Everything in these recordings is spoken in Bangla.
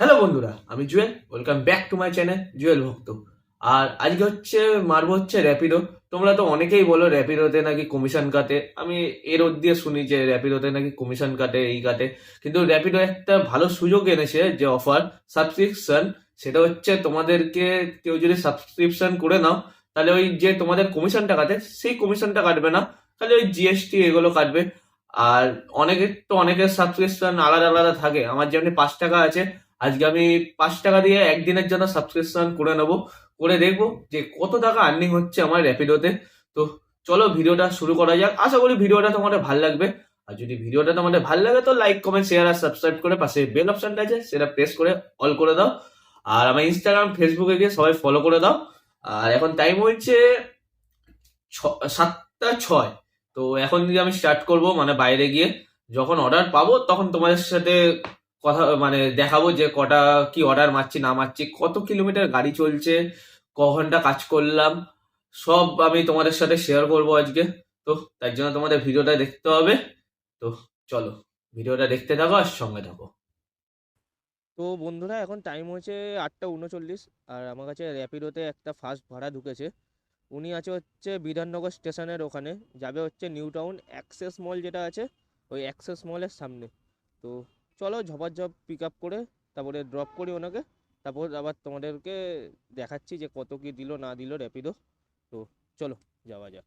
হ্যালো বন্ধুরা, আমি Jewel. Welcome back to my channel Jewel ভক্ত। আর আজকে হচ্ছে, মারবো হচ্ছে র্যাপিডো তোমরা তো অনেকেই বলো র্যাপিডোতে নাকি কমিশন কাটে। আমি এর দিয়ে শুনি যে র্যাপিডোতে নাকি কমিশন কাটে, এই কাটে। কিন্তু র্যাপিডো একটা ভালো সুযোগ এনেছে যে অফার সাবস্ক্রিপশন সেটা হচ্ছে তোমাদেরকে কেউ যদি সাবস্ক্রিপশন করে নাও, তাহলে ওই যে তোমাদের কমিশনটা কাটে, সেই কমিশনটা কাটবে না। তাহলে ওই জিএসটি এগুলো কাটবে। আর অনেকের তো অনেকের সাবস্ক্রিপশন আলাদা আলাদা থাকে। আমার যেমনি পাঁচ টাকা আছে আজকে আমি পাঁচ টাকা দিয়ে একদিনের জন্য সাবস্ক্রিপশন করে নেব। করে দেখব যে কত টাকা আর্নিং হচ্ছে আমার র্যাপিডোতে তো। চলো ভিডিওটা শুরু করা যাক। আশা করি ভিডিওটা তোমাদের ভালো লাগবে। আর যদি ভিডিওটা তোমাদের ভালো লাগে তো লাইক কমেন্ট শেয়ার আর সাবস্ক্রাইব করে পাশে বেল অপশনটা আছে, সেটা প্রেস করে অল করে দাও। আর আমার ইনস্টাগ্রাম ফেসবুকে গিয়ে সবাই ফলো করে দাও। আর এখন টাইম হচ্ছে সাতটা ছয়। তো এখন দিয়ে আমি স্টার্ট করব মানে বাইরে গিয়ে যখন অর্ডার পাবো, তখন তোমাদের সাথে কথা মানে দেখাবো যে কটা কি অর্ডার মারছি, না মারছি, কত কিলোমিটার গাড়ি চলছে ক ঘণ্টা কাজ করলাম, সব আমি তোমাদের সাথে শেয়ার করব আজকে। তো তার জন্য তোমাদের ভিডিওটা দেখতে হবে। তো চলো, ভিডিওটা দেখতে থাকো আর সঙ্গে থাকো। তো বন্ধুরা, এখন টাইম হয়েছে আটটা উনচল্লিশ, আর আমার কাছে র্যাপিডোতে একটা ফাস্ট ভাড়া ঢুকেছে। উনি আছে হচ্ছে বিধাননগর স্টেশনের ওখানে, যাবে হচ্ছে নিউ টাউন অ্যাক্সেস মল যেটা আছে, ওই অ্যাক্সেস মলের সামনে। তো চলো ঝপাঝপ পিক আপ করে, তারপরে ড্রপ করি ওনাকে, তারপর আবার তোমাদেরকে দেখাচ্ছি যে কত কি দিল, না দিল র্যাপিডো তো চলো, যাওয়া যাক।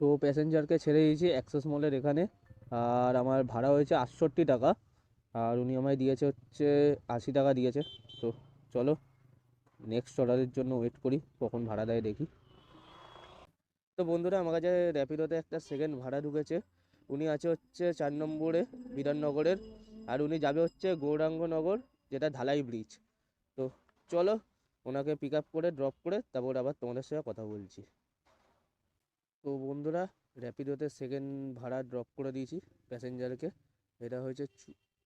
তো প্যাসেঞ্জারকে ছেড়ে দিয়েছি অ্যাক্সেস মলের এখানে, আর আমার ভাড়া হয়েছে আটষট্টি টাকা, আর উনি আমায় দিয়েছে হচ্ছে আশি টাকা দিয়েছে। তো চলো নেক্সট অর্ডারের জন্য ওয়েট করি, কখন ভাড়া দেয় দেখি। তো বন্ধুরা, আমার কাছে র্যাপিডোতে একটা সেকেন্ড ভাড়া ঢুকেছে। উনি আছে হচ্ছে চার নম্বরে বিধাননগরের আর উনি যাবে হচ্ছে গৌরাঙ্গনগর, যেটা ঢালাই ব্রিজ তো চলো ওনাকে পিক আপ করে ড্রপ করে তারপর আবার তোমাদের সঙ্গে কথা বলছি। তো বন্ধুরা র্যাপিডোতে সেকেন্ড ভাড়া ড্রপ করে দিয়েছি প্যাসেঞ্জারকে এটা হয়েছে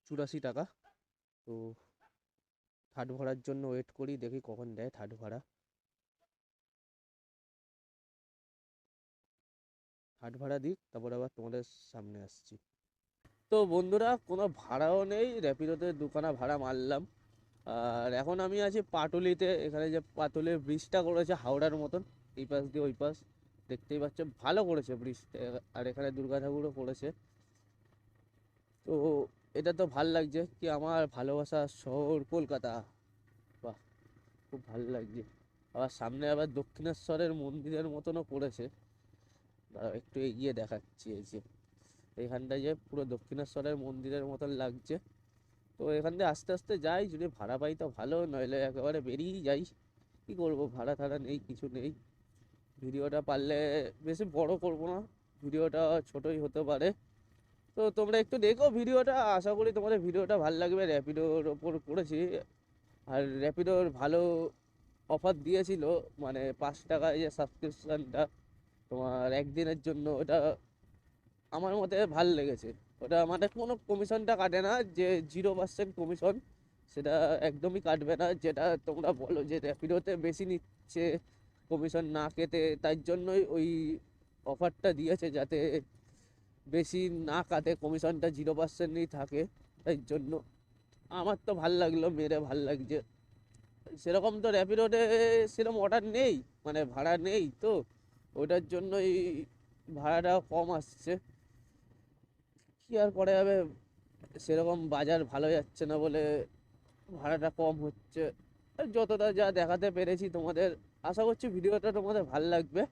চুরাশি টাকা। তো থার্ড ভাড়ার জন্য ওয়েট করি, দেখি কখন দেয় থার্ড ভাড়া। থার্ড ভাড়া দিক, তারপর আবার তোমাদের সামনে আসছি। তো বন্ধুরা, কোনো ভাড়াও নেই, র্যাপিডোতে দুখানা ভাড়া মারলাম। আর এখন আমি আছি পাটুলিতে, এখানে যে পাটুলির ব্রিজটা করেছে হাওড়ার মতন, এই পাশ দিয়ে ওই পাশ, দেখতেই পাচ্ছ, ভালো করেছে ব্রিজটা। আর এখানে দুর্গা ঠাকুরও করেছে। তো এটা তো ভালো লাগছে কি, আমার ভালোবাসা শহর কলকাতা। বাহ, খুব ভালো লাগছে। আবার সামনে আবার দক্ষিণেশ্বরের মন্দিরের মতনও করেছে। একটু এগিয়ে দেখাচ্ছি এই যে, এইখানটায় যে পুরো দক্ষিণেশ্বরের মন্দিরের মতন লাগছে। তো এখান দিয়ে আস্তে আস্তে যাই, যদি ভাড়া পাই তো ভালো, নইলে একেবারে বেরিয়েই যাই। কী করব, ভাড়া টাড়া নেই, কিছু নেই। ভিডিওটা পারলে বেশি বড় করব না, ভিডিওটা ছোটই হতে পারে। তো তোমরা একটু দেখো ভিডিওটা, আশা করি তোমাদের ভিডিওটা ভালো লাগবে। র্যাপিডোর ওপর করেছি, আর র্যাপিডোর ভালো অফার দিয়েছিল মানে পাঁচ টাকায় যে সাবস্ক্রিপশানটা তোমার একদিনের জন্য ওটা আমার মতে ভালো লেগেছে। ওটা মানে কোনো কমিশনটা কাটে না, যে জিরো পার্সেন্ট কমিশন, সেটা একদমই কাটবে না, যেটা তোমরা বলো যে র্যাপিডোতে বেশি নিচ্ছে কমিশন না কেটে, তাই জন্যই ওই অফারটা দিয়েছে যাতে বেশি না কাটে কমিশনটা জিরো পার্সেন্টই থাকে, তাই জন্য আমার তো ভালো লাগল মেরে ভালো লাগছে। সেরকম তো র্যাপিডোতে সেরকম অর্ডার নেই মানে ভাড়া নেই তো। ওটার জন্যই ভাড়াটা কম আসছে। কি আর করা যাবে? সেরকম বাজার ভালো যাচ্ছে না বলে ভাড়াটা কম হচ্ছে। আর যতটা যা দেখাতে পেরেছি তোমাদের, আশা করছি ভিডিওটা তোমাদের ভালো লাগবে।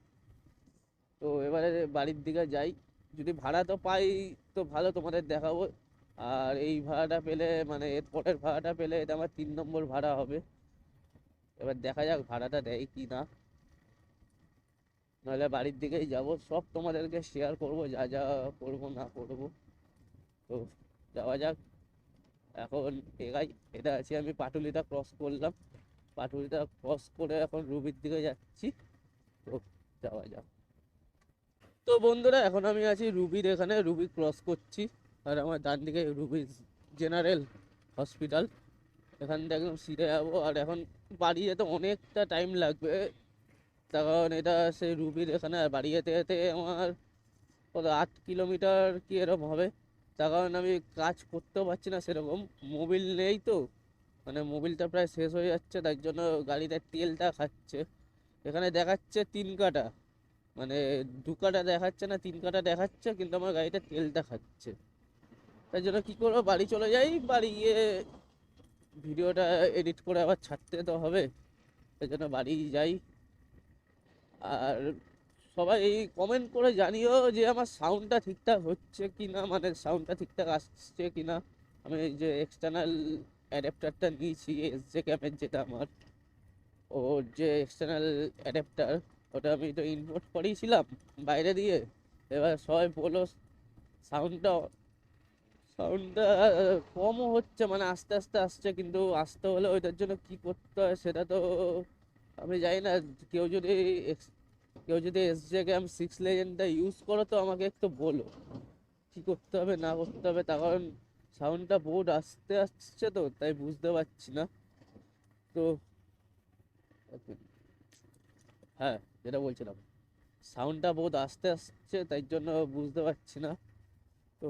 তো এবারে বাড়ির দিকে যাই। যদি ভাড়া তো পাই, তো ভালো তোমাদের দেখাবো। আর এই ভাড়াটা পেলে মানে এর পরের ভাড়াটা পেলে, এটা আমার তিন নম্বর ভাড়া হবে। এবার দেখা যাক ভাড়াটা দেয় কি না। নাহলে বাড়ির দিকেই যাব। সব তোমাদেরকে শেয়ার করব, যা যা করব, না করব। তো যাওয়া যাক। এখন এগাই এটা আছি আমি পাটুলিটা ক্রস করলাম। পাটুলিটা ক্রস করে এখন রুবির দিকে যাচ্ছি। তো যাওয়া যাক। তো বন্ধুরা, এখন আমি আছি রুবির এখানে। রুবি ক্রস করছি। আর আমার ডান দিকে রুবি জেনারেল হসপিটাল এখান থেকে একদম সিধে যাব। আর এখন বাড়ি যেতে অনেকটা টাইম লাগবে। তার কারণ এটা সেই রুবির এখানে বাড়ি যেতে যেতে আমার কত আট কিলোমিটার কি এরকম হবে? তার কারণ আমি কাজ করতেও পারছি না সেরকম। মোবিল নেই তো মানে মোবিলটা প্রায় শেষ হয়ে যাচ্ছে, তার জন্য গাড়িতে তেলটা খাচ্ছে। এখানে দেখাচ্ছে তিন কাটা মানে দু কাটা দেখাচ্ছে না, তিন কাটা দেখাচ্ছে, কিন্তু আমার গাড়িটা তেলটা খাচ্ছে। তার জন্য কী করব, বাড়ি চলে যাই, বাড়ি গিয়ে ভিডিওটা এডিট করে আবার ছাড়তে তো হবে। সেই জন্য বাড়ি যাই। আর সবাই কমেন্ট করে জানিও যে আমার সাউন্ডটা ঠিকঠাক হচ্ছে কি না মানে সাউন্ডটা ঠিকঠাক আসছে কি না আমি যে এক্সটার্নাল অ্যাডাপ্টারটা নিয়েছি এস জে ক্যামের যেটা আমার। ওর যে এক্সটার্নাল অ্যাডাপ্টার ওটা আমি তো ইম্পোর্ট করিয়েছিলাম বাইরে দিয়ে। এবার সবাই বলো সাউন্ডটা সাউন্ডটা কমও হচ্ছে মানে আস্তে আস্তে আসছে, কিন্তু আসতে হলে ওইটার জন্য কি করতে হয় সেটা তো আমি জানি না, কেউ যদি কেউ যদি এস জে ক্যাম সিক্স লেজেন্ডটা ইউজ করো তো আমাকে একটু বলো। কী করতে হবে, না করতে হবে? তার কারণ সাউন্ডটা বোর্ড আসতে আসছে তো, তাই বুঝতে পারছি না। তো হ্যাঁ যেটা বলছিলাম। সাউন্ডটা বহুত আস্তে আসছে, তাই জন্য বুঝতে পারছি না। তো,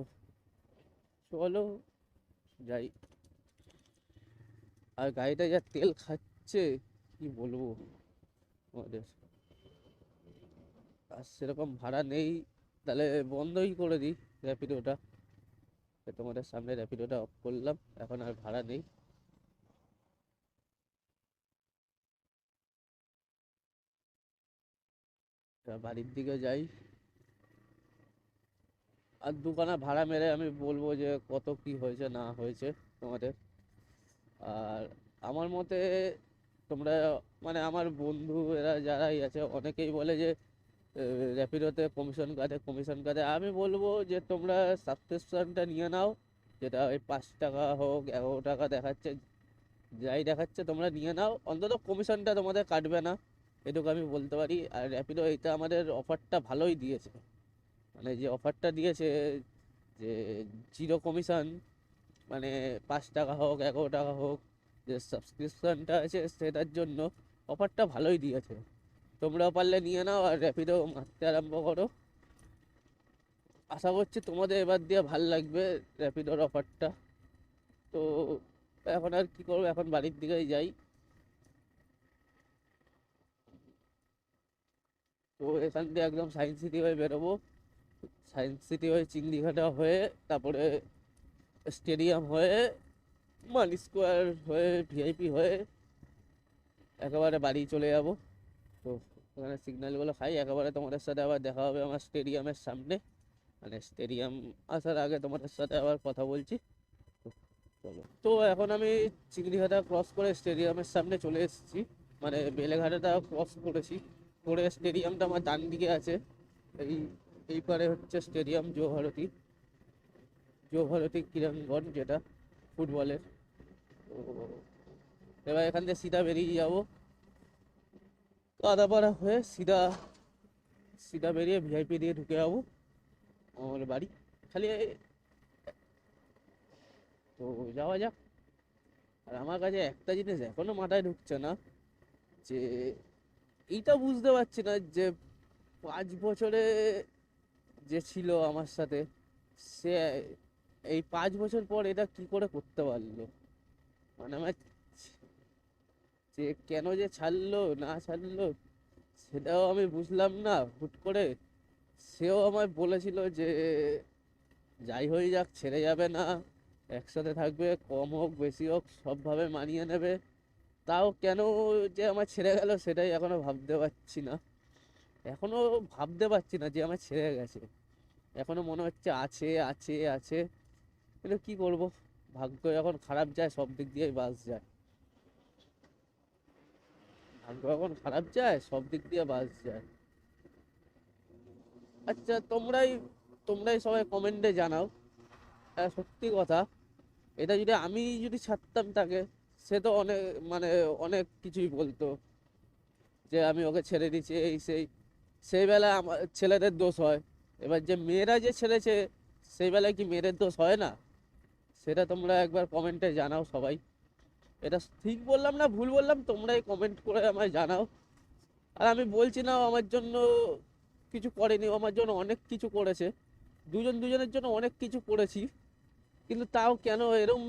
চলো, যাই। আর গাড়িটা যা তেল খাচ্ছে কি বলব? আমাদের আর সেরকম ভাড়া নেই, তাহলে বন্ধই করে দিই র্যাপিডোটা। তোমাদের সামনে র্যাপিডোটা অফ করলাম, এখন আর ভাড়া নেই। বাড়ির দিকে যাই। আর দুখানা ভাড়া মেরে আমি বলব যে কত কি হয়েছে না হয়েছে তোমাদের। আর আমার মতে তোমরা মানে আমার বন্ধু এরা যারাই আছে, অনেকেই বলে যে র্যাপিডোতে কমিশন কাটে কমিশন কাটে। আমি বলব যে, তোমরা সাবস্ক্রিপশনটা নিয়ে নাও, যেটা ওই পাঁচ টাকা হোক, এগারো টাকা দেখাচ্ছে, যাই দেখাচ্ছে, তোমরা নিয়ে নাও। অন্তত কমিশনটা তোমাদের কাটবে না, এটুকু আমি বলতে পারি। আর র্যাপিডো এটা আমাদের অফারটা ভালোই দিয়েছে। মানে যে অফারটা দিয়েছে, যে জিরো কমিশন মানে পাঁচ টাকা হোক, এগারো টাকা হোক যে সাবস্ক্রিপশানটা আছে সেটার জন্য অফারটা ভালোই দিয়েছে। তোমরাও পারলে নিয়ে নাও আর র্যাপিডো মারতে আরম্ভ করো। আশা করছি তোমাদের এবার দিয়ে ভালো লাগবে র্যাপিডোর অফারটা তো এখন আর কি করব? এখন বাড়ির দিকেই যাই। তো এখান দিয়ে একদম সায়েন্স সিটি হয়ে বেরোবো। সায়েন্স সিটি হয়ে চিংড়িঘাটা হয়ে, তারপরে স্টেডিয়াম হয়ে মানি স্কোয়ার হয়ে, ভিআইপি হয়ে একেবারে বাড়ি চলে যাব। তো ওখানে সিগন্যালগুলো খাই একেবারে তোমাদের সাথে আবার দেখা হবে আমার স্টেডিয়ামের সামনে। মানে স্টেডিয়াম আসার আগে তোমাদের সাথে আবার কথা বলছি। তো চলো। তো এখন আমি চিংড়িঘাটা ক্রস করে স্টেডিয়ামের সামনে চলে এসেছি। মানে বেলেঘাটাটা ক্রস করেছি। করে স্টেডিয়ামটা আমার ডান দিকে আছে। এই এই পারে হচ্ছে স্টেডিয়াম জৌভারতী জৌভারতী ক্রীড়াঙ্গন যেটা, ফুটবলের। এবার এখান থেকে সিধা বেরিয়ে যাব। কাদাপাড়া হয়ে সিধা সিধা বেরিয়ে ভিআইপি দিয়ে ঢুকে যাব আমার বাড়ি। খালি তো যাওয়া যাক। আর আমার কাছে একটা জিনিস এখনও মাথায় ঢুকছে না, যে এইটা বুঝতে পারছি না যে পাঁচ বছরে যে ছিল আমার সাথে, সে এই পাঁচ বছর পর এটা কি করে করতে পারল? মানে আমার যে কেন যে ছাড়লো, না ছাড়লো, সেটাও আমি বুঝলাম না। হুট করে সেও আমায় বলেছিল যে, যাই হয়ে যাক, ছেড়ে যাবে না। একসাথে থাকবে, কম হোক, বেশি হোক, সবভাবে মানিয়ে নেবে। তাও কেন যে আমার ছেড়ে গেল, সেটাই এখনও ভাবতে পারছি না। এখনও ভাবতে পারছি না যে আমার ছেড়ে গেছে। এখনও মনে হচ্ছে আছে আছে আছে। কিন্তু কি করব? ভাগ্য যখন খারাপ যায়, সব দিক দিয়েই বাস যায়। ভাগ্য যখন খারাপ যায়, সব দিক দিয়ে বাস যায়। আচ্ছা তোমরাই তোমরাই সবাই কমেন্টে জানাও। হ্যাঁ সত্যি কথা। এটা যদি আমি যদি ছাড়তাম তাকে, সে তো অনেক মানে অনেক কিছুই বলতো। যে আমি ওকে ছেড়ে দিচ্ছি এই সেই। সেই বেলায় আমার ছেলেদের দোষ হয়। এবার যে মেয়েরা যে ছেড়েছে সেই বেলায় কি মেয়েদের দোষ হয় না? সেটা তোমরা একবার কমেন্টে জানাও সবাই। এটা ঠিক বললাম না ভুল বললাম, তোমরাই কমেন্ট করে আমায় জানাও। আর আমি বলছি না আমার জন্য কিছু করেনি আমার জন্য অনেক কিছু করেছে। দুজন দুজনের জন্য অনেক কিছু করেছি, কিন্তু তাও কেন এরম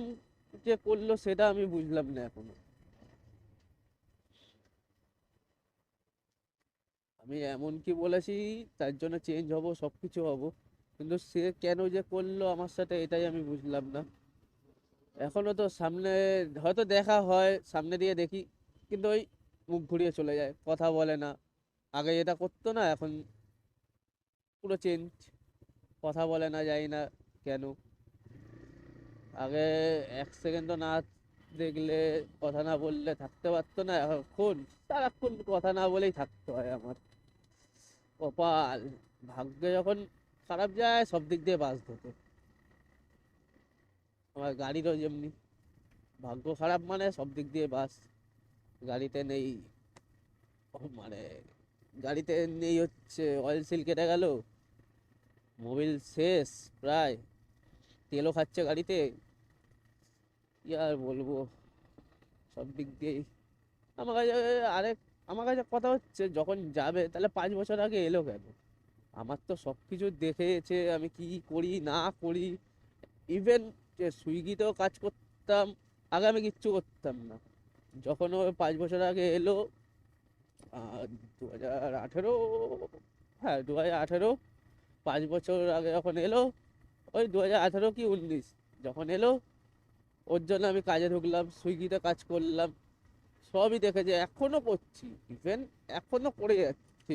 যে করল সেটা আমি বুঝলাম না এখনও। আমি এমন কি বলেছি, তার জন্য চেঞ্জ হব সব কিছু হব, কিন্তু সে কেন যে করল আমার সাথে এটাই আমি বুঝলাম না। এখনও তো সামনে, হয়তো দেখা হয়, সামনে দিয়ে দেখি, কিন্তু ওই মুখ ঘুরিয়ে চলে যায়, কথা বলে না। আগে এটা করতো না, এখন পুরো চেঞ্জ কথা বলে না, যাই না কেন? আগে এক সেকেন্ডও না দেখলে, কথা না বললে থাকতে পারতো না, এখন সারাক্ষণ কথা না বলেই থাকতে হয় আমার। কপাল, ভাগ্যে যখন খারাপ যায়, সব দিক দিয়ে বাস ধরতো। আমার গাড়িরও যেমনি ভাগ্য খারাপ মানে সব দিক দিয়ে বাস। গাড়িতে নেই মানে গাড়িতে নেই হচ্ছে অয়েল সিল কেটে গেল মোবিল শেষ প্রায়, তেলও খাচ্ছে গাড়িতে, কি আর বলব? সব দিক দিয়েই। আমার কাছে আরেক আমার কাছে কথা হচ্ছে, যখন যাবে, তাহলে পাঁচ বছর আগে এলো কেন? আমার তো সব কিছু দেখেছে আমি কি করি, না করি ইভেন যে সুইগিতেও কাজ করতাম আগে আমি কিচ্ছু করতাম না। যখন ও পাঁচ বছর আগে এলো দু হাজার আঠেরো হ্যাঁ দু হাজার আঠেরো, পাঁচ বছর আগে যখন এলো, ওই দু হাজার আঠেরো কি উনিশ, যখন এলো, ওর জন্য আমি কাজে ঢুকলাম, সুইগিতে কাজ করলাম, সবই দেখেছে এখনও করছি ইভেন এখনও করে যাচ্ছি।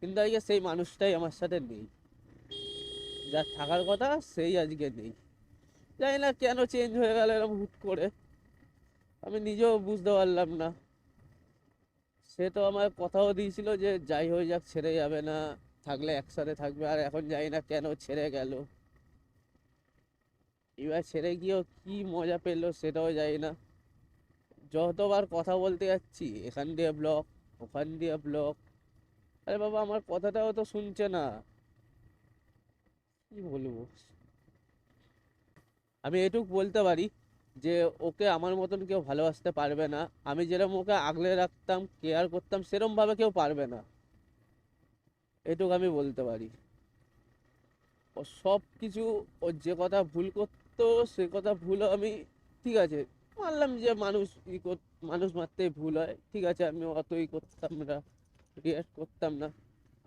কিন্তু আজকে সেই মানুষটাই আমার সাথে নেই। যার থাকার কথা, সেই আজকে নেই। জানি না কেন চেঞ্জ হয়ে গেল এরকম হুট করে। আমি নিজেও বুঝতে পারলাম না। সে তো আমার কথাও দিয়েছিল যে, যাই হয়ে যাক, ছেড়ে যাবে না। থাকলে একসাথে থাকবে। আর এখন জানি না কেন ছেড়ে গেল। এবার ছেড়ে গিয়েও কি মজা পেল সেটাও জানি না। যতবার কথা বলতে যাচ্ছি, এখান দিয়ে ব্লক ওখান দিয়ে ব্লক আরে বাবা, আমার কথাটাও তো শুনছে না। কি বলব? আমি এটুক বলতে পারি যে ওকে আমার মতন কেউ ভালোবাসতে পারবে না। আমি যেরকম ওকে আগলে রাখতাম কেয়ার করতাম, সেরমভাবে কেউ পারবে না। এটুক আমি বলতে পারি। ও সব কিছু ওর যে কথা ভুল করতো, সে কথা ভুল আমি, ঠিক আছে, মানলাম যে মানুষ ই মানুষ মারতেই ভুল হয়, ঠিক আছে, আমি অতই করতাম না রিয়াক্ট করতাম না।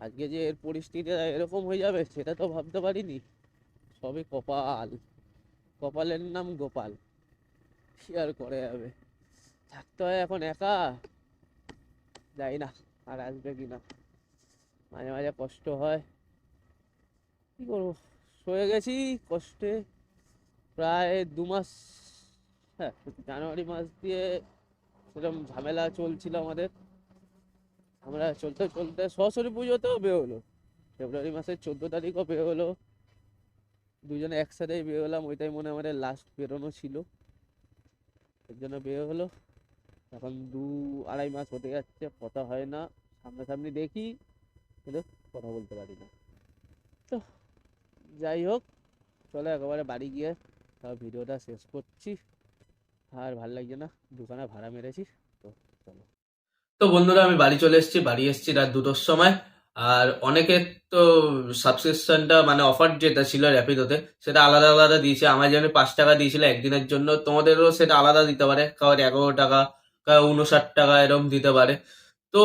আজকে যে এর পরিস্থিতিটা এরকম হয়ে যাবে, সেটা তো ভাবতে পারিনি। সবই কপাল। কপালের নাম গোপাল। কি আর করে যাবে? থাকতে হয় এখন একা। যাই না, আর আসবে কি না? মাঝে মাঝে কষ্ট হয়। কি করব? সয়ে গেছি কষ্টে। প্রায় দু মাস হ্যাঁ জানুয়ারি মাস দিয়ে সেরকম ঝামেলা চলছিল আমাদের। আমরা চলতে চলতে সরস্বতী পুজোতেও বেরোলো। ফেব্রুয়ারি মাসের চোদ্দ তারিখও বেরোলো। দুজনে একসাথেই বেরোলাম ওইটাই মনে আমাদের লাস্ট বেরোনো ছিল। এর জন্য বের হলো। এখন দু আড়াই মাস হতে যাচ্ছে, কথা হয় না। সামনাসামনি দেখি, কিন্তু কথা বলতে পারি না। তো যাই হোক, চলো একেবারে বাড়ি গিয়ে তাও ভিডিওটা শেষ করছি। আর ভালো লাগছে না দোকানে ভাড়া মেরেছি, তো চলো। তো বন্ধুরা, আমি বাড়ি চলে এসেছি, বাড়ি এসেছি রাত দুটোর সময়। আর অনেকের তো সাবস্ক্রিপশনটা মানে অফার যেটা ছিল র্যাপিডোতে সেটা আলাদা আলাদা দিয়েছে। আমার যেন পাঁচ টাকা দিয়েছিল একদিনের জন্য, তোমাদেরও সেটা আলাদা দিতে পারে। কারোর এগারো টাকা কারও উনষাট টাকা এরকম দিতে পারে। তো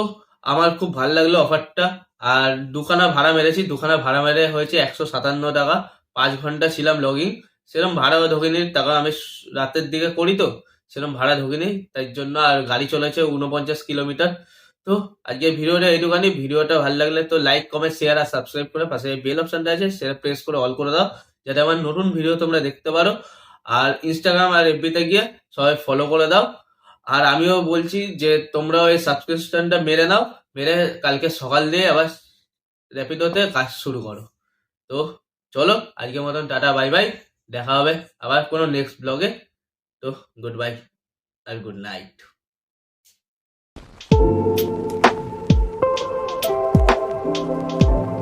আমার খুব ভালো লাগল অফারটা আর দুখানা ভাড়া মেরেছি। দুখানা ভাড়া মেরে হয়েছে একশো সাতান্ন টাকা। পাঁচ ঘণ্টা ছিলাম লগিং সেরকম ভাড়া ঢোকেনি, টাকা আমি রাতের দিকে করি তো সেরকম ভাড়া ঢোকেনি। তাই জন্য আর গাড়ি চলেছে উনপঞ্চাশ কিলোমিটার। তো আজকে ভিডিওটা এইটুখানি। ভিডিওটা ভালো লাগলে তো লাইক কমেন্ট শেয়ার আর সাবস্ক্রাইব করে পাশে বেল অপশনটা আছে, সেটা প্রেস করে অল করে দাও, যাতে আমার নতুন ভিডিও তোমরা দেখতে পারো। আর ইনস্টাগ্রাম আর এফবিতে গিয়ে সবাই ফলো করে দাও। আর আমিও বলছি যে তোমরা ওই সাবস্ক্রিপশনটা মেরে নাও, মেরে কালকে সকাল দিয়ে আবার র্যাপিডোতে কাজ শুরু করো। তো চলো, আজকের মতন টাটা বাই বাই দেখা হবে আবার কোনো নেক্সট ব্লগে তো গুড বাই আর গুড নাইট Thank you.